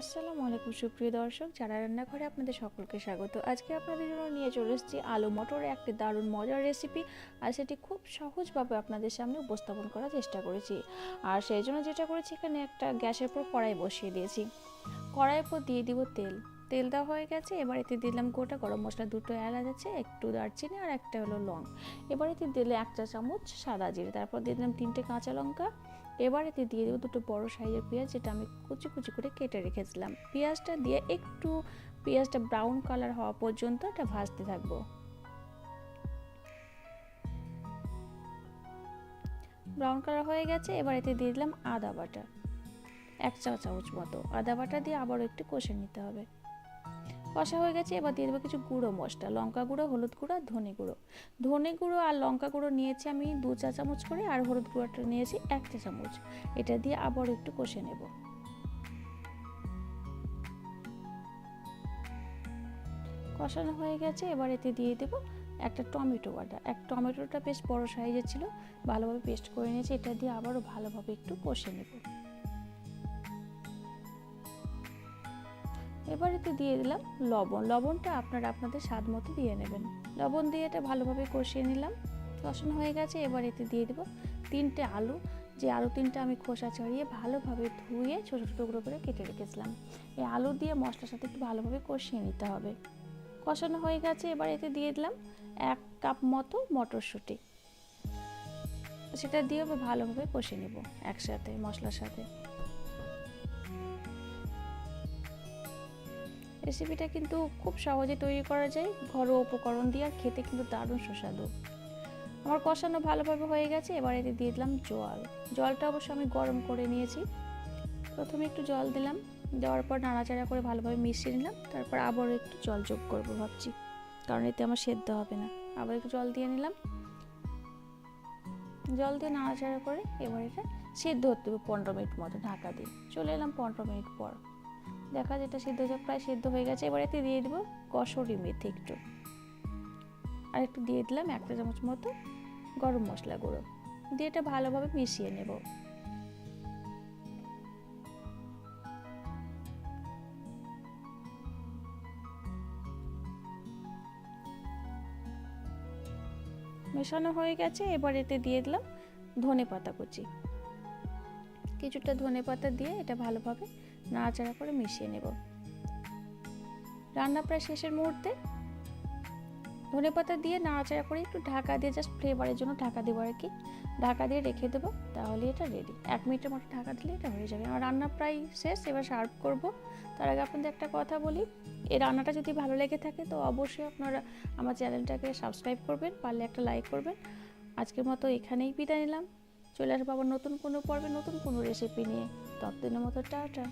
আসসালামু আলাইকুম, সুপ্রিয় দর্শক, যারা রান্নাঘরে আপনাদের সকলকে স্বাগত। আজকে আপনাদের জন্য নিয়ে চলে এসেছি আলু মটরের একটি দারুণ মজার রেসিপি আর সেটি খুব সহজভাবে আপনাদের সামনে উপস্থাপন করার চেষ্টা করেছি। আর সেই জন্য যেটা করেছি, এখানে একটা গ্যাসের উপর কড়াই বসিয়ে দিয়েছি। কড়াইয়ের পর দিয়ে দিব তেল। তেল দেওয়া হয়ে গেছে। এবার এতে দিলাম গোটা গরম মশলা, দুটো এলাচ আছে, একটু দারচিনি আর একটা হলো লং। এবার এতে দিলে এক চা চামচ সাদা জিরে, তারপর দিয়ে দিলাম তিনটে কাঁচা লঙ্কা। এবার এতে দিয়ে দেবো দুটো বড় সাইজের পেঁয়াজ, যেটা আমি কুচি কুচি করে কেটে রেখেছিলাম। পেঁয়াজটা দিয়ে একটু, পেঁয়াজটা ব্রাউন কালার হওয়া পর্যন্ত এটা ভাজতে থাকব। ব্রাউন কালার হয়ে গেছে, এবার এতে দিয়ে দিলাম আদা বাটা। এক চা চামচ মতো। আদা বাটা দিয়ে আবারও একটু কষে নিতে হবে। কষা হয়ে গেছে, এবার দিয়ে দেবো কিছু গুঁড়ো মশলা, লঙ্কা গুঁড়ো, হলুদ গুঁড়ো আর ধনে গুঁড়ো। ধনে গুঁড়ো আর লঙ্কা গুঁড়ো নিয়েছি আমি দু চা চামচ করে আর হলুদ গুঁড়োটা নিয়েছি এক চা চামচ। এটা দিয়ে আবার একটু কষে নেব। কষানো হয়ে গেছে, এবার এতে দিয়ে দেবো একটা টমেটো বাটা। এক টমেটোটা বেশ বড় সাইজের ছিল, ভালোভাবে পেস্ট করে নিয়েছি, এটা দিয়ে আবারও ভালোভাবে একটু কষে নেব। এবার এতে দিয়ে দিলাম লবণ। লবণটা আপনারা আপনাদের স্বাদ মতো দিয়ে নেবেন। লবণ দিয়ে এটা ভালোভাবে কষিয়ে নিলাম। কষানো হয়ে গেছে, এবার এতে দিয়ে দেবো তিনটে আলু। যে আলু তিনটে আমি খোসা ছাড়িয়ে ভালোভাবে ধুয়ে ছোটো ছোটো টুকরো করে কেটে রেখেছিলাম। এই আলু দিয়ে মশলার সাথে একটু ভালোভাবে কষিয়ে নিতে হবে। কষানো হয়ে গেছে, এবার এতে দিয়ে দিলাম এক কাপ মতো মটরশুঁটি। সেটা দিয়ে ভালোভাবে কষে নেব একসাথে মশলার সাথে। রেসিপিটা কিন্তু খুব সহজে তৈরি করা যায়। ঘরোয়া উপকরণ দিয়ে আর খেতে কিন্তু দারুণ সুস্বাদু। আমার কষানো ভালোভাবে হয়ে গেছে, এবার এতে দিয়ে দিলাম জল। জলটা অবশ্য আমি গরম করে নিয়েছি। প্রথমে একটু জল দিলাম, দেওয়ার পর নাড়াচাড়া করে ভালোভাবে মিশিয়ে নিলাম, তারপর আবারও একটু জল যোগ করব ভাবছি, কারণ এতে আমার সেদ্ধ হবে না। আবার একটু জল দিয়ে নিলাম। জল দিয়ে নাড়াচাড়া করে এবার এটা সেদ্ধ হতে হবে পনেরো মিনিট মতো ঢাকা দিয়ে। চলে এলাম পনেরো মিনিট পর। দেখা যেটা সিদ্ধ প্রায় সিদ্ধ হয়ে গেছে। এবার এতে দিয়ে দেবো কসরি মেথি একটু। আর একটু দিয়ে দিলাম একটা চামচ মতো গরম মশলা গুঁড়ো। দিয়ে এটা ভালোভাবে মিশিয়ে নেব। মেশানো হয়ে গেছে, এবার এতে দিয়ে দিলাম ধনে পাতা কুচি। কিছুটা ধনে পাতা দিয়ে এটা ভালোভাবে নাড়াচাড়া করে মিশিয়ে নেব। রান্না প্রায় শেষের মুহূর্তে ধনে পাতা দিয়ে নাড়াচাড়া করে একটু ঢাকা দিয়ে জাস্ট ফ্লেভারের জন্য ঢাকা দেবো আর কি ঢাকা দিয়ে রেখে দেবো, তাহলে এটা রেডি এক মিনিটের মতো ঢাকা দিলে এটা হয়ে যাবে। আমার রান্না প্রায় শেষ, এবার সার্ভ করব। তার আগে আপনাদের একটা কথা বলি, এই রান্নাটা যদি ভালো লেগে থাকে তো অবশ্যই আপনারা আমার চ্যানেলটাকে সাবস্ক্রাইব করবেন, পারলে একটা লাইক করবেন। আজকের মতো এখানেই বিদায় নিলাম। চলে আসব আবার নতুন কোনো পর্বে, নতুন কোনো রেসিপি নিয়ে। ততদিনের মতো টাটা।